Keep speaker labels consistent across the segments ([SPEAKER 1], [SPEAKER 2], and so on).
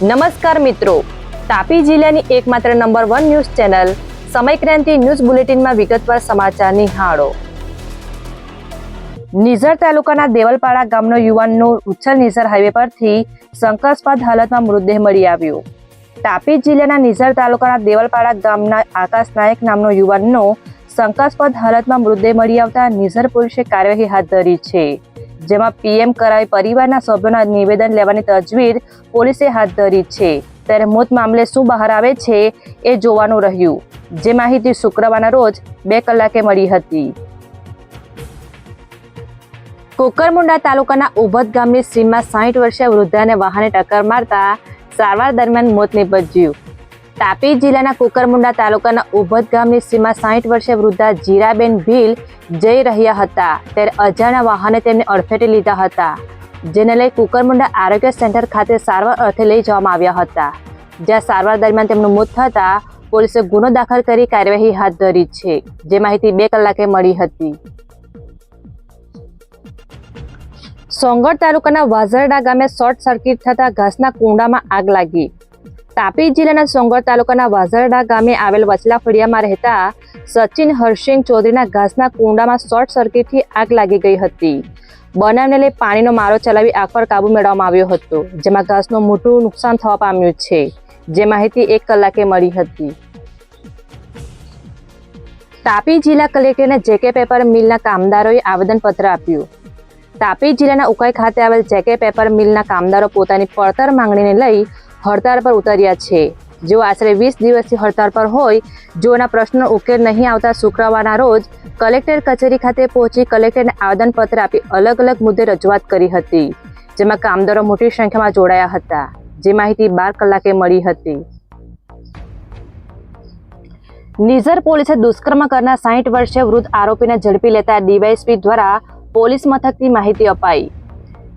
[SPEAKER 1] નમસ્કાર મિત્રો. તાપી જિલ્લાની એકમાત્ર number one news channel Samaykranti news બુલેટિનમાં વિગતવાર સમાચાર નિહાળો. નિઝર તાલુકાના દેવલપાડા ગામનો યુવાનનો ઉચ્છલ નિઝર હાઈવે પરથી શંકાસ્પદ હાલતમાં મૃતદેહ મળી આવ્યો. તાપી જિલ્લાના નિઝર તાલુકાના દેવલપાડા ગામના આકાશ નાયક નામનો યુવાનનો શંકાસ્પદ હાલતમાં મૃતદેહ મળી આવતા નિઝર પોલીસે કાર્યવાહી હાથ ધરી છે. જેમાં પીએમ કરાવી પરિવારના સભ્યોના નિવેદન લેવાની તજવીજ પોલીસે હાથ ધરી છે. ત્યારે મોત મામલે શું બહાર આવે છે એ જોવાનું રહ્યું. જે માહિતી શુક્રવારના રોજ બે કલાકે મળી હતી. કોકરમુંડા તાલુકાના ઉભદ ગામની સીમમાં સાઠ વર્ષીય વૃદ્ધાને વાહને ટક્કર મારતા સારવાર દરમિયાન મોત નીપજ્યું. તાપી જિલ્લાના કુકરમુંડા તાલુકાના ઉભદ ગામની સીમા સાઠ વર્ષે વૃદ્ધા જીરાબેન ભીલ જઈ રહ્યા હતા. ત્યારે અજાણ્યા વાહને તેમને અડફેટે લીધા હતા, જેને લઈ કુકરમુંડા આરોગ્ય સેન્ટર ખાતે સારવાર અર્થે લઈ જવામાં આવ્યા હતા. જ્યાં સારવાર દરમિયાન તેમનું મોત થતાં પોલીસે ગુનો દાખલ કરી કાર્યવાહી હાથ ધરી છે, જે માહિતી બે કલાકે મળી હતી. સોંગઢ તાલુકાના વાઝરડા ગામે શોર્ટ સર્કિટ થતા ઘાસના કુંડામાં આગ લાગી. તાપી જિલ્લાના સોંગર તાલુકાના વાઝરડા ગામે આવેલ વચલા ફળિયામાં રહેતા સચિન હરસિંહ ચૌધરીના ઘાસના કુંડામાં શોર્ટ સર્કિટથી આગ લાગી ગઈ હતી. બનાવને લઈ પાણીનો મારો ચલાવી આગ પર કાબુ મેળવવામાં આવ્યો હતો, જેમાં ઘાસનું મોટું નુકસાન થવા પામ્યું છે, જે માહિતી એક કલાકે મળી હતી. તાપી જિલ્લા કલેક્ટરને જેકે પેપર મિલના કામદારોએ આવેદનપત્ર આપ્યું. તાપી જિલ્લાના ઉકાઈ ખાતે આવેલ જેકે પેપર મિલના કામદારો પોતાની પડતર માંગણીને લઈ હડતાળ પર ઉતર્યા છે. જેઓ આશરે વીસ દિવસથી હડતાળ પર હોય જેઓના પ્રશ્નો ઉકેલ નહીં આવતા શુક્રવારના રોજ કલેક્ટર કચેરી ખાતે પહોંચી કલેક્ટરને આવેદનપત્ર આપી અલગ અલગ મુદ્દે રજૂઆત કરી હતી, જેમાં કામદારો મોટી સંખ્યામાં જોડાયા હતા, જે માહિતી બાર કલાકે મળી હતી. નિઝર પોલીસે દુષ્કર્મ કરનાર સાઠ વર્ષીય વૃદ્ધ આરોપીને ઝડપી લેતા ડીવાયએસપી દ્વારા પોલીસ મથકની માહિતી અપાઈ.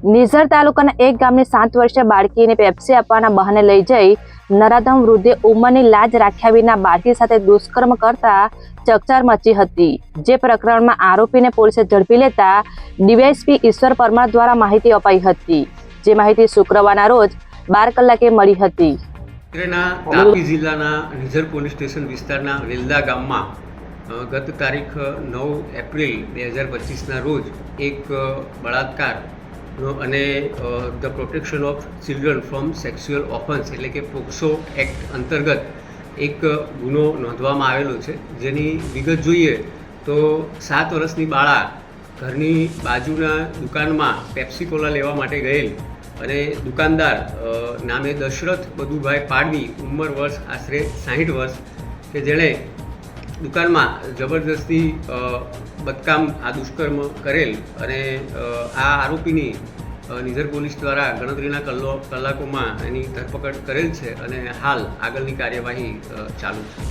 [SPEAKER 1] નિઝર તાલુકાના એક ગામની સાત વર્ષીય બાળકીને પેપ્સી આપવાના બહાને લઈ જઈ નરાધમ વૃદ્ધે ઉંમરની લાજ રાખ્યા વિના બાળકી સાથે દુષ્કર્મ કરતા ચકચાર મચી હતી. જે પ્રકરણમાં આરોપીને પોલીસે ઝડપી લેતા ડીવાયએસપી ઈશ્વર પરમાર દ્વારા માહિતી અપાઈ હતી. જે માહિતી શુક્રવારના રોજ બાર કલાકે મળી હતી.
[SPEAKER 2] જિલ્લાના નિઝર પોલીસ સ્ટેશન વિસ્તારના વેલદા ગામમાં ગત તારીખ નવ એપ્રિલ બે હજાર પચીસના રોજ એક અ, બળાત્કારનો અને the protection of children from sexual offence, એટલે કે પોક્સો એક્ટ અંતર્ગત એક ગુનો નોંધવામાં આવેલો છે. જેની વિગત જોઈએ તો સાત વર્ષની બાળા ઘરની બાજુના દુકાનમાં પેપ્સીકોલા લેવા માટે ગયેલ અને દુકાનદાર નામે દશરથ બધુભાઈ પાડવી ઉંમર વર્ષ આશરે સાહીઠ વર્ષ કે જેણે દુકાનમાં જબરદસ્તી બદકામ આ દુષ્કર્મ કરેલ અને આ આરોપીની નિઝર પોલીસ દ્વારા ગણતરીના કલો કલાકોમાં એની ધરપકડ કરેલ છે અને હાલ આગળની કાર્યવાહી ચાલુ છે.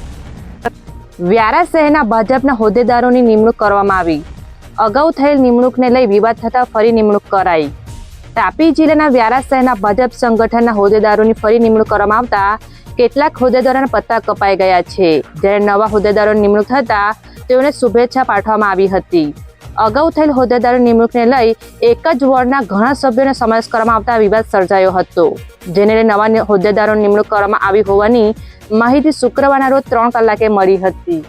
[SPEAKER 1] વ્યારા શહેરના ભાજપના હોદ્દેદારોની નિમણૂક કરવામાં આવી. અગાઉ થયેલ નિમણૂકને લઈ વિવાદ થતા ફરી નિમણૂક કરાઈ. તાપી જિલ્લાના વ્યારા શહેરના ભાજપ સંગઠનના હોદ્દેદારોની ફરી નિમણૂક કરવામાં આવતા કેટલાક હોદ્દેદારોના પત્તા કપાઈ ગયા છે. જ્યારે નવા હોદ્દેદારો નિમણૂક થતા તેઓને શુભેચ્છા પાઠવવામાં આવી હતી. અગાઉ થયેલ હોદ્દેદારો નિમણૂકને લઈ એક જ વોર્ડના ઘણા સભ્યોને સમાવેશ કરવામાં આવતા વિવાદ સર્જાયો હતો. જેને લઈ નવા હોદ્દેદારો નિમણૂક કરવામાં આવી હોવાની માહિતી શુક્રવારના રોજ ત્રણ કલાકે મળી હતી.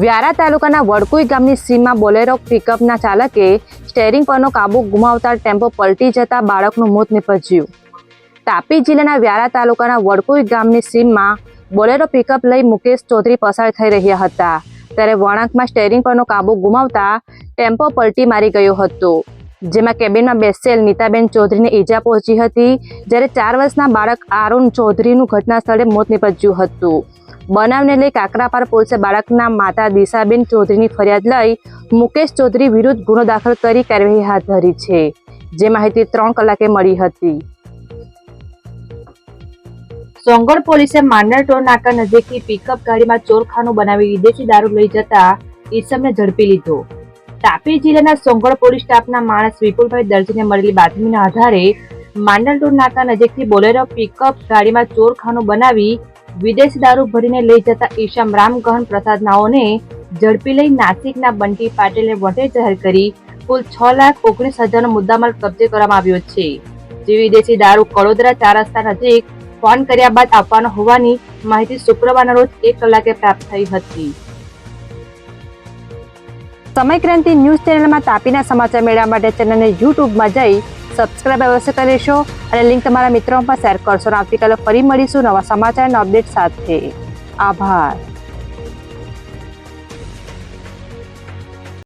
[SPEAKER 1] વ્યારા તાલુકાના વડકુઈ ગામની સીમમાં બોલેરો પિકઅપના ચાલકે સ્ટેરિંગ પરનો કાબુ ગુમાવતા ટેમ્પો પલટી જતા બાળકનું મોત નીપજ્યું. તાપી જિલ્લાના વ્યારા તાલુકાના વડકુઈ ગામની સીમમાં બોલેરો પિકઅપ લઈ મુકેશ ચૌધરી પસાર થઈ રહ્યા હતા. ત્યારે વળાંકમાં સ્ટેરિંગ પરનો કાબુ ગુમાવતા ટેમ્પો પલટી મારી ગયો હતો. જેમાં કેબિનમાં બેસેલ નીતાબેન ચૌધરીને ઈજા પહોંચી હતી, જ્યારે ચાર વર્ષના બાળક આરુણ ચૌધરીનું ઘટના સ્થળે મોત નીપજ્યું હતું. બનાવને લઈ કાકરાપાર પોલીસે બાળકના માતા દિશાબેન ચૌધરીની ફરિયાદ લઈ મુકેશ ચૌધરી વિરુદ્ધ ગુનો દાખલ કરી કાર્યવાહી હાથ ધરી છે. જે માહિતી ત્રણ કલાકે મળી હતી. સોંગઢ પોલીસે માંડર ટોલ નાકા નજીકથી પિકઅપ ગાડીમાં ચોરખાનું બનાવી વિદેશી દારૂ લઈ જતા ઈસમને ઝડપી લીધો. તાપી જિલ્લાના સોંગઢ પોલીસ સ્ટાફના માણસ વિપુલભાઈ દરજીને મળેલી બાતમીના આધારે માંડર ટોલ નાકા નજીકથી બોલેરો પિકઅપ ગાડીમાં ચોરખાનું બનાવી વિદેશી દારૂ ભરીને લઈ જતા ઈશમ રામગહન પ્રસાદ નાઓને ઝડપી લઈ નાસિકના બંટી પાટીલે વટે જાહેર કરી કુલ છ લાખ ઓગણીસ હજારનો મુદ્દામાલ કબજે કરવામાં આવ્યો છે. જે વિદેશી દારૂ કડોદરા ચાર રસ્તા નજીક ફોન કર્યા બાદ આપવાનો હોવાની માહિતી શુક્રવારના રોજ એક કલાકે પ્રાપ્ત થઈ હતી. સમય ક્રાંતિ ન્યૂઝ ચેનલમાં તાપીના સમાચાર મેળવવા માટે ચેનલને યુટ્યુબમાં જઈ સબસ્ક્રાઇબ અવશ્ય કરી લેશો અને લિંક તમારા મિત્રોમાં શેર કરશો. આવતીકાલે ફરી મળીશું નવા સમાચાર અને અપડેટ સાથે. આભાર.